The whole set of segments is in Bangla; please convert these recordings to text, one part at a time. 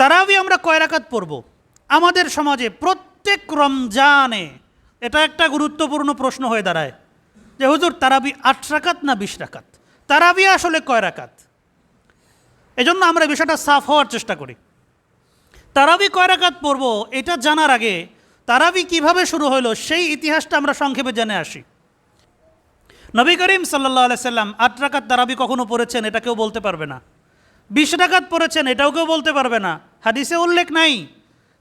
তারাবি আমরা কয় রাকাত পড়ব? আমাদের সমাজে প্রত্যেক রমজানে এটা একটা গুরুত্বপূর্ণ প্রশ্ন হয়ে দাঁড়ায় যে, হুজুর, তারাবি আট রাকাত না বিশ রাকাত? তারাবি আসলে কয় রাকাত? এজন্য আমরা বিষয়টা সাফ হওয়ার চেষ্টা করি। তারাবি কয় রাকাত পড়ব? এটা জানার আগে তারাবি কীভাবে শুরু হলো সেই ইতিহাসটা আমরা সংক্ষেপে জেনে আসি। নবী করিম সাল্লাহ সাল্লাম আট রাকাত তারাবি কখনো পড়েছেন? এটা কেউ বলতে পারবে না। বিশ রাকাত পড়েছেন? এটাও কেউ বলতে পারবে না। হাদিসে উল্লেখ নাই।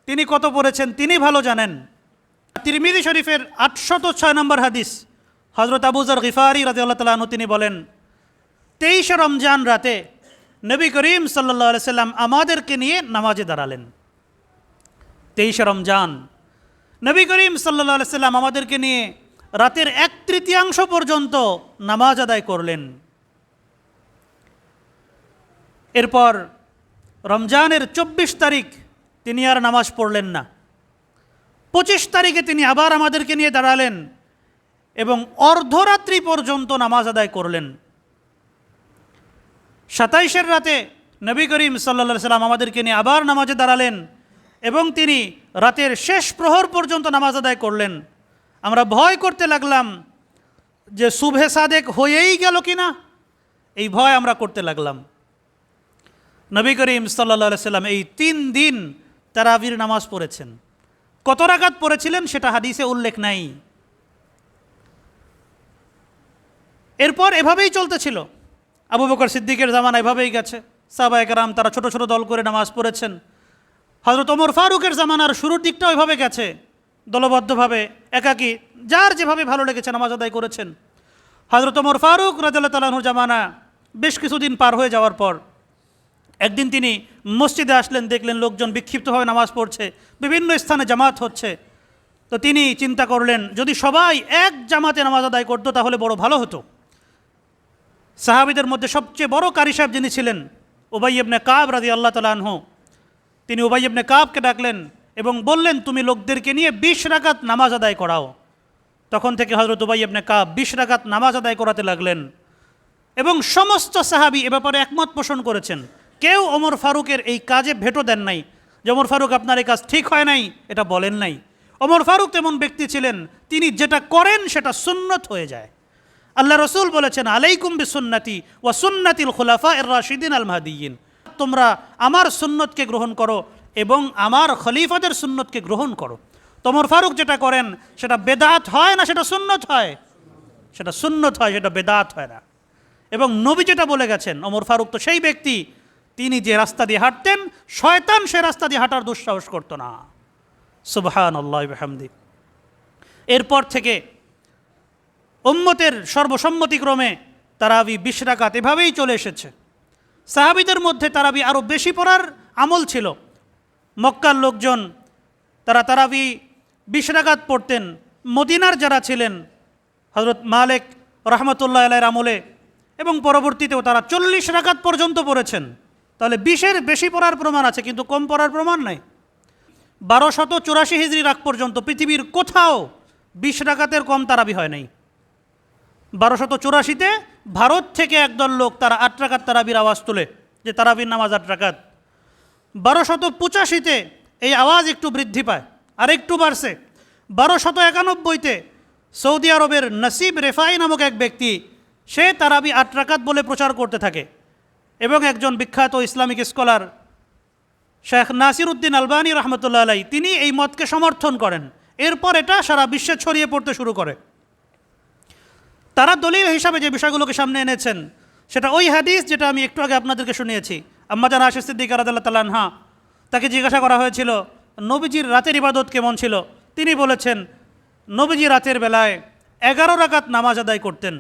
তিনি কত পড়েছেন তিনি ভালো জানেন। তিরমিদি শরীফের আটশত ছয় নম্বর হাদিস হজরত আবুজার গিফারি রাজি আল্লাহ তালু তিনি বলেন, তেইশে রমজান রাতে নবী করিম সাল্লাহ সাল্লাম আমাদেরকে নিয়ে নামাজে দাঁড়ালেন। তেইশে রমজান, নবী করিম সাল্লাহ সাল্লাম আমাদেরকে নিয়ে রাতের এক তৃতীয়াংশ পর্যন্ত নামাজ আদায় করলেন। এরপর রমজানের চব্বিশ তারিখ তিনি আর নামাজ পড়লেন না। পঁচিশ তারিখে তিনি আবার আমাদেরকে নিয়ে দাঁড়ালেন এবং অর্ধরাত্রি পর্যন্ত নামাজ আদায় করলেন। সাতাইশের রাতে নবী করিম সাল্লা সাল্লাম আমাদেরকে নিয়ে আবার নামাজে দাঁড়ালেন এবং তিনি রাতের শেষ প্রহর পর্যন্ত নামাজ আদায় করলেন। আমরা ভয় করতে লাগলাম যে শুভে সাদেক হয়েই গেল কি না এই ভয় আমরা করতে লাগলাম। নবী করিম সাল্লা সাল্লাম এই তিন দিন তারাবির নামাজ পড়েছেন। কত রাগাত পড়েছিলেন সেটা হাদিসে উল্লেখ নাই। এরপর এভাবেই চলতেছিল। আবু বকর সিদ্দিকের জামানা এভাবেই গেছে। সাবা একরাম তারা ছোট ছোট দল করে নামাজ পড়েছেন। হজরত ওমর ফারুকের জামানার শুরুর দিকটা ওইভাবে গেছে। দলবদ্ধভাবে, একাকী, যার যেভাবে ভালো লেগেছে নামাজ আদায় করেছেন। হজরত ওমর ফারুক রাজাল্লাহ তালাহুর জামানা বেশ কিছুদিন পার হয়ে যাওয়ার পর একদিন তিনি মসজিদে আসলেন, দেখলেন লোকজন বিক্ষিপ্তভাবে নামাজ পড়ছে, বিভিন্ন স্থানে জামাত হচ্ছে। তো তিনি চিন্তা করলেন, যদি সবাই এক জামাতে নামাজ আদায় করতো তাহলে বড় ভালো হতো। সাহাবিদের মধ্যে সবচেয়ে বড় কারি সাহেব যিনি ছিলেন ইবনে কাব রাজি আল্লাহ তালাহ তিনি ইবনে কাবকে ডাকলেন এবং বললেন, তুমি লোকদেরকে নিয়ে বিশ রাকাত নামাজ আদায় করাও। তখন থেকে হজরত ইবনে কাব বিশ রাকাত নামাজ আদায় করাতে লাগলেন। এবং সমস্ত সাহাবি এ ব্যাপারে একমত পোষণ করেছেন। কেউ ওমর ফারুকের এই কাজে ভেটো দেন নাই যে ওমর ফারুক, আপনার এই কাজ ঠিক হয় নাই? এটা বলেন নাই। ওমর ফারুক তেমন ব্যক্তি ছিলেন, তিনি যেটা করেন সেটা সুন্নত হয়ে যায়। আল্লাহ রসুল বলেছেন, আলাইকুম বিসুন্নাতি ওয়া সুন্নাতিল খুলাফা এর রাশিদিন আল মাহাদিয়িন তোমরা আমার সুন্নতকে গ্রহণ করো এবং আমার খলিফাদের সুন্নতকে গ্রহণ করো। তোমর ফারুক যেটা করেন, সেটা বেদাত হয় না, সেটা সুন্নত হয়? সেটা সুন্নত হয়, সেটা বেদাত হয় না। এবং নবী যেটা বলে গেছেন অমর ফারুক তো সেই ব্যক্তি তিনি যে রাস্তা দিয়ে হাঁটতেন, শয়তান সে রাস্তা দিয়ে হাঁটার দুঃসাহস করতো না। সুবহান আল্লাহ হামদি এরপর থেকে উম্মতের সর্বসম্মতিক্রমে তারাবি বিশ রাকাত এভাবেই চলে এসেছে। সাহাবিদের মধ্যে তারাবি আরও বেশি পড়ার আমল ছিল। মক্কার লোকজন তারা তারাবি বিশ রাকাত পড়তেন। মদিনার যারা ছিলেন হজরত মালেক রহমতুল্লাহ আলাইয়ের আমলে এবং পরবর্তীতেও তারা চল্লিশ রাকাত পর্যন্ত পড়েছেন। তাহলে বিশের বেশি পড়ার প্রমাণ আছে, কিন্তু কম পড়ার প্রমাণ নাই। বারোশত চুরাশি হিজড়ি রাখ পর্যন্ত পৃথিবীর কোথাও বিশ রাকাতের কম তারাবি হয় নাই। বারোশত চুরাশিতে ভারত থেকে একদল লোক তারা আট রাকাত তারাবির আওয়াজ তোলে, যে তারাবির নামাজ আট রাকাত। বারোশত পঁচাশিতে এই আওয়াজ একটু বৃদ্ধি পায়, আর একটু বাড়ছে। বারোশত একানব্বইতে সৌদি আরবের নসিব রেফাই নামক এক ব্যক্তি, সে তারাবি আট রাকাত বলে প্রচার করতে থাকে। এবং একজন বিখ্যাত Islamic scholar Sheikh Nasiruddin Albani রহমতুল্লাহ আলাই তিনি এই মতকে সমর্থন করেন। এরপর এটা সারা বিশ্বে ছড়িয়ে পড়তে শুরু করে। তারা দলিল হিসাবে যে বিষয়গুলোকে সামনে এনেছেন, সেটা ওই হাদিস যেটা আমি একটু আগে আপনাদেরকে শুনিয়েছি। আম্মাজান আশিস সিদ্দিক রাদাল্লাহ তাল্লাহা তাকে জিজ্ঞাসা করা হয়েছিল, নবীজির রাতের ইবাদত কেমন ছিল? তিনি বলেছেন, নবীজি রাতের বেলায় এগারো রাকাত নামাজ আদায় করতেন।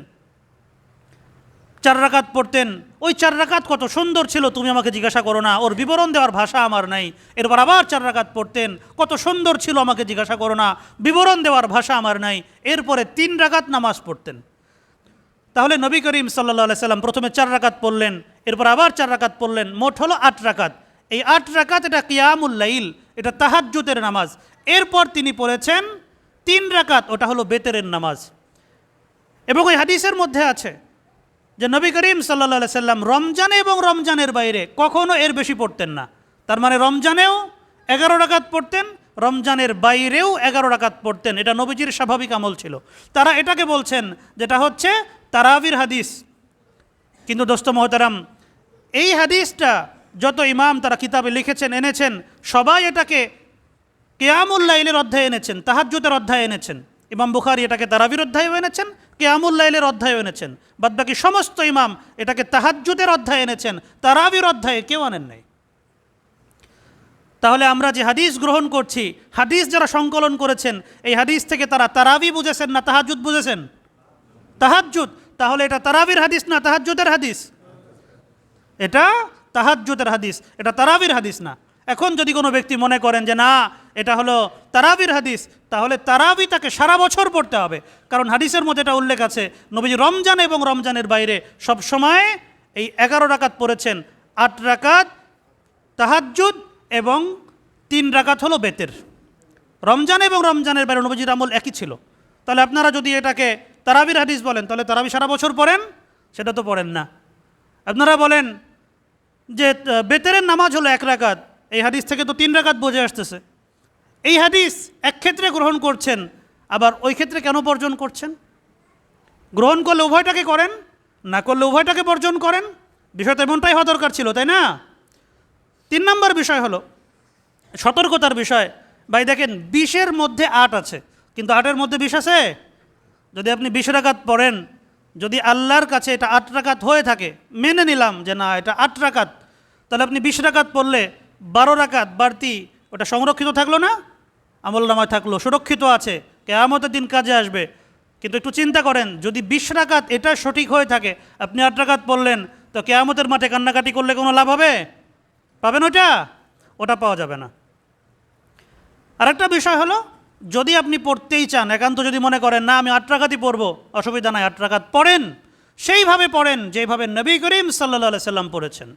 চার রাকাত পড়তেন। ওই চার রাকাত কত সুন্দর ছিল, তুমি আমাকে জিজ্ঞাসা করো না। ওর বিবরণ দেওয়ার ভাষা আমার নাই। এরপর আবার চার রাকাত পড়তেন। কত সুন্দর ছিল, আমাকে জিজ্ঞাসা করো না। বিবরণ দেওয়ার ভাষা আমার নাই। এরপরে তিন রাকাত নামাজ পড়তেন। তাহলে নবী করিম সাল্লা সাল্লাম প্রথমে চার রাকাত পড়লেন, এরপর আবার চার রাকাত পড়লেন। মোট হলো আট রাকাত। এই আট রাকাত এটা কিয়ামুল্লাইল এটা তাহাজ্জুতের নামাজ। এরপর তিনি পড়েছেন তিন রাকাত, ওটা হলো বেতেরের নামাজ। এবং ওই হাদিসের মধ্যে আছে যে নবী করিম সাল্লা সাল্লাম রমজানে এবং রমজানের বাইরে কখনো এর বেশি পড়তেন না। তার মানে রমজানেও এগারো রাকাত পড়তেন, রমজানের বাইরেও এগারো রাকাত পড়তেন। এটা নবীজির স্বাভাবিক আমল ছিল। তারা এটাকে বলছেন, যেটা হচ্ছে তারাবির হাদিস। কিন্তু দোস্ত মহতারাম, এই হাদিসটা যত ইমাম তারা কিতাবে লিখেছেন, এনেছেন, সবাই এটাকে কেয়ামুল্লাইলের অধ্যায় এনেছেন, তাহাজ্জুদের অধ্যায়ে এনেছেন। ইমাম বুখারি এটাকে তারাবির অধ্যায়ও এনেছেন কেয়ামুল্লাইলের অধ্যায় এনেছেন। বাদবাকি সমস্ত ইমাম এটাকে তাহাজ্জুদের অধ্যায় এনেছেন, তারাবির অধ্যায়ে কেউ আনেন নাই। তাহলে আমরা যে হাদিস গ্রহণ করছি, হাদিস যারা সংকলন করেছেন, এই হাদিস থেকে তারা তারাবি বুঝেছেন না তাহাজ্জুদ বুঝেছেন? তাহাজ্জুদ, তাহলে এটা তারাবির হাদিস না তাহাজ্জুদের হাদিস? এটা তাহাজ্জুদের হাদিস, এটা তারাবির হাদিস না। এখন যদি কোনো ব্যক্তি মনে করেন যে না এটা হলো তারাবির হাদিস। তাহলে তারাবি তাকে সারা বছর পড়তে হবে। কারণ হাদিসের মধ্যে এটা উল্লেখ আছে, নবীজি রমজান এবং রমজানের বাইরে সব সময় এই এগারো রাকাত পড়েছেন। আট রাকাত তাহাজ্জুদ এবং তিন রাকাত হলো বেতের। রমজান এবং রমজানের বাইরে নবীজির আমল একই ছিল। তাহলে আপনারা যদি এটাকে তারাবির হাদিস বলেন, তাহলে তারাবি সারা বছর পড়েন? সেটা তো পড়েন না। আপনারা বলেন যে বেতেরের নামাজ হলো এক রাকাত। এই হাদিস থেকে তো তিন রাকাত বোঝে আসতেছে। এই হাদিস এক ক্ষেত্রে গ্রহণ করছেন, আবার ওই ক্ষেত্রে কেন বর্জন করছেন? গ্রহণ করলে উভয়টাকে করেন, না করলে উভয়টাকে বর্জন করেন? বিষয়টা এমনটাই হওয়া দরকার ছিল, তাই না? তিন নম্বর বিষয় হলো, সতর্কতার বিষয়। ভাই, দেখেন, বিশের মধ্যে আট আছে, কিন্তু আটের মধ্যে বিষ আছে? যদি আপনি বিশ রাকাত পড়েন, যদি আল্লাহর কাছে এটা আট রাকাত হয়ে থাকে, মেনে নিলাম যে না, এটা আট রাকাত, তাহলে আপনি বিশ রাকাত পড়লে বারো রাকাত বাড়তি ওটা সংরক্ষিত থাকল না? আমল নামায় থাকল, সুরক্ষিত আছে, কেয়ামতের দিন কাজে আসবে। কিন্তু একটু চিন্তা করেন, যদি বিশ রাকাত এটা সঠিক হয়ে থাকে, আপনি আট রাকাত পড়লেন, তো কেয়ামতের মাঠে কান্নাকাটি করলে কোনো লাভ হবে? পাবেন ওটা ওটা পাওয়া যাবে না। আরেকটা বিষয় হলো, যদি আপনি পড়তেই চান, একান্ত যদি মনে করেন, না, আমি আট রাকাতই পড়ব, অসুবিধা নাই, আট রাকাত পড়েন। সেইভাবে পড়েন, যেভাবে নবী করিম সাল্লা সাল্লাম পড়েছেন।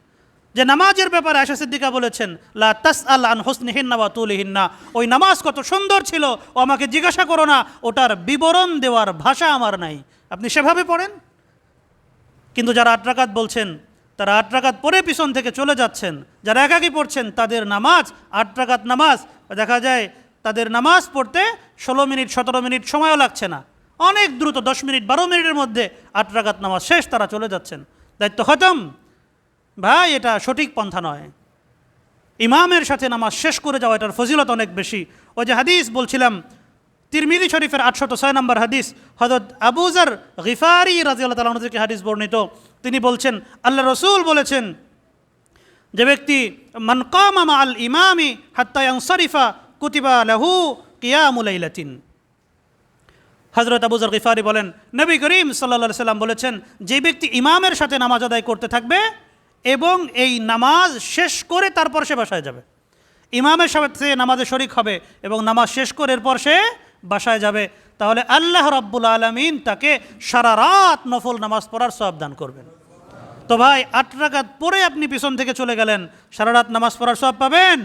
যে নামাজের ব্যাপারে আশা সিদ্দিকা বলেছেন, লা তাস আল আন হোসনিহিন্না বা তুলিহিন্না। ওই নামাজ কত সুন্দর ছিল, ও আমাকে জিজ্ঞাসা করো না, ওটার বিবরণ দেওয়ার ভাষা আমার নাই। আপনি সেভাবে পড়েন? কিন্তু যারা আট রাকাত বলছেন, তারা আট রাকাত পরে পিছন থেকে চলে যাচ্ছেন। যারা একাকি পড়ছেন, তাদের নামাজ, আট রাকাত নামাজ, দেখা যায় তাদের নামাজ পড়তে ষোলো মিনিট, সতেরো মিনিট সময়ও লাগছে না। অনেক দ্রুত দশ মিনিট, বারো মিনিটের মধ্যে আট রাকাত নামাজ শেষ, তারা চলে যাচ্ছেন। দায়িত্ব খতম। ভাই, এটা সঠিক পন্থা নয়। ইমামের সাথে নামাজ শেষ করে যাওয়া, এটার ফজিলত অনেক বেশি। ওই যে হাদিস বলছিলাম তিরমিদি শরীফের আটশত ছয় নম্বর হাদিস হজরত আবুজার গিফারি রাজিউল্লাহ তালা থেকে হাদিস বর্ণিত। তিনি বলছেন আল্লাহ রসুল বলেছেন, যে ব্যক্তি মনকামা আল ইমামি হাত্তায়াং শরীফা কুতিবা লাহু কিয়ামুলাইলাতিন হজরত আবুজার গিফারি বলেন, নবী করিম সাল্লা সাল্লাম বলেছেন, যে ব্যক্তি ইমামের সাথে নামাজ আদায় করতে থাকবে এবং এই নামাজ শেষ করে তারপর সে বাসায় যাবে। ইমামের সাথে নামাজে শরিক হবে এবং নামাজ শেষ করে এরপর সে বাসায় যাবে। তাহলে আল্লাহ রাব্বুল আলমিন তাকে সারা রাত নফল নামাজ পড়ার সব দান করবেন। তো ভাই, আট রাকাত পরে আপনি পিছন থেকে চলে গেলেন, সারা রাত নামাজ পড়ার সব পাবেন?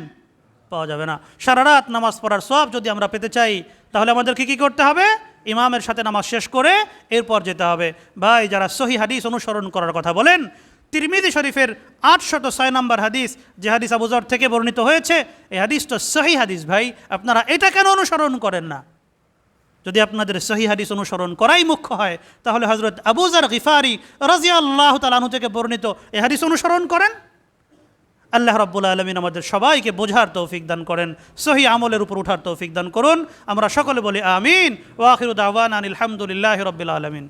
পাওয়া যাবে না। সারা রাত নামাজ পড়ার সব যদি আমরা পেতে চাই, তাহলে আমাদেরকে কী করতে হবে? ইমামের সাথে নামাজ শেষ করে এরপর যেতে হবে। ভাই, যারা সহি হাদিস অনুসরণ করার কথা বলেন তিরমিদি শরীফের আটশত ছয় নম্বর হাদিস, যে হাদিস আবুজর থেকে বর্ণিত হয়েছে, এই হাদিস তো সহি হাদিস ভাই, আপনারা এটা কেন অনুসরণ করেন না? যদি আপনাদের সহি হাদিস অনুসরণ করাই মুখ্য হয়, তাহলে হজরত আবুজার গিফারি রাজিয়া আল্লাহ তালাহু থেকে বর্ণিত এই হাদিস অনুসরণ করেন। আল্লাহ রব্বুল আলমিন আমাদের সবাইকে বোঝার তৌফিক দান করেন, সহি আমলের উপর উঠার তৌফিক দান করুন। আমরা সকলে বলি আমিন। ওয়াখির দাওয়ান আনিল হামদুলিল্লাহ রব্বিল আলমিন।